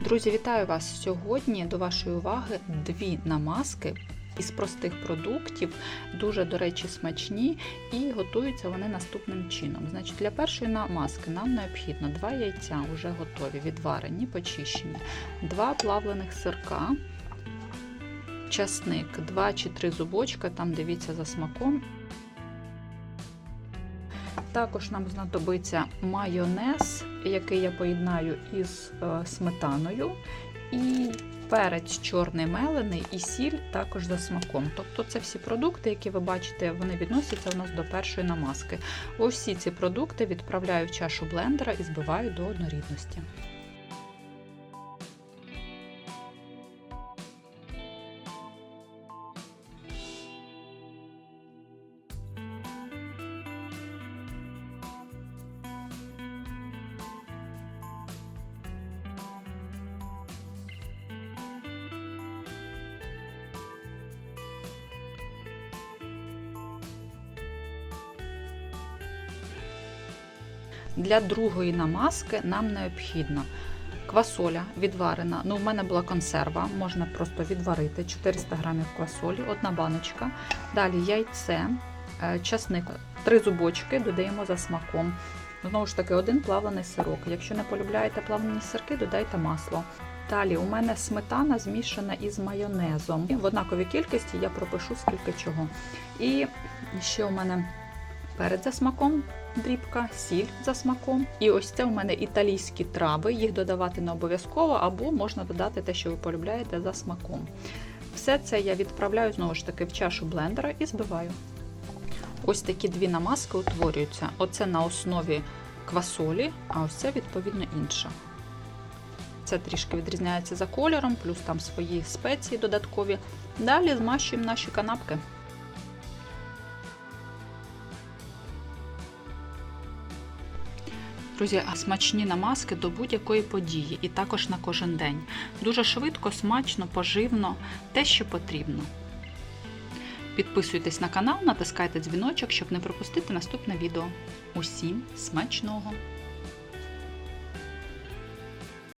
Друзі, вітаю вас сьогодні. До вашої уваги дві намазки із простих продуктів, дуже, до речі, смачні, і готуються вони наступним чином. Значить, для першої намазки нам необхідно два яйця, вже готові, відварені, почищені, два плавлених сирка, часник, два чи три зубочка, там дивіться за смаком. Також нам знадобиться майонез, який я поєднаю із е, сметаною, і перець чорний мелений і сіль також за смаком. Тобто це всі продукти, які ви бачите, вони відносяться у нас до першої намазки. Усі ці продукти відправляю в чашу блендера і збиваю до однорідності. Для другої намазки нам необхідно квасоля відварена. Ну, в мене була консерва, можна просто відварити 400 грамів квасолі, одна баночка. Далі яйце, е, часник, три зубочки додаємо за смаком. Знову ж таки, один плавлений сирок. Якщо не полюбляєте плавлені сирки, додайте масло. Далі у мене сметана змішана із майонезом. В однаковій кількості я пропишу скільки чого. І ще у мене перець за смаком, дрібка, сіль за смаком. І ось це у мене італійські трави. Їх додавати не обов'язково, або можна додати те, що ви полюбляєте за смаком. Все це я відправляю знову ж таки в чашу блендера і збиваю. Ось такі дві намазки утворюються. Оце на основі квасолі, а ось це відповідно інша. Це трішки відрізняється за кольором, плюс там свої спеції додаткові. Далі змащуємо наші канапки. Друзі, а смачні намазки до будь-якої події і також на кожен день. Дуже швидко, смачно, поживно, те, що потрібно. Підписуйтесь на канал, натискайте дзвіночок, щоб не пропустити наступне відео. Усім смачного!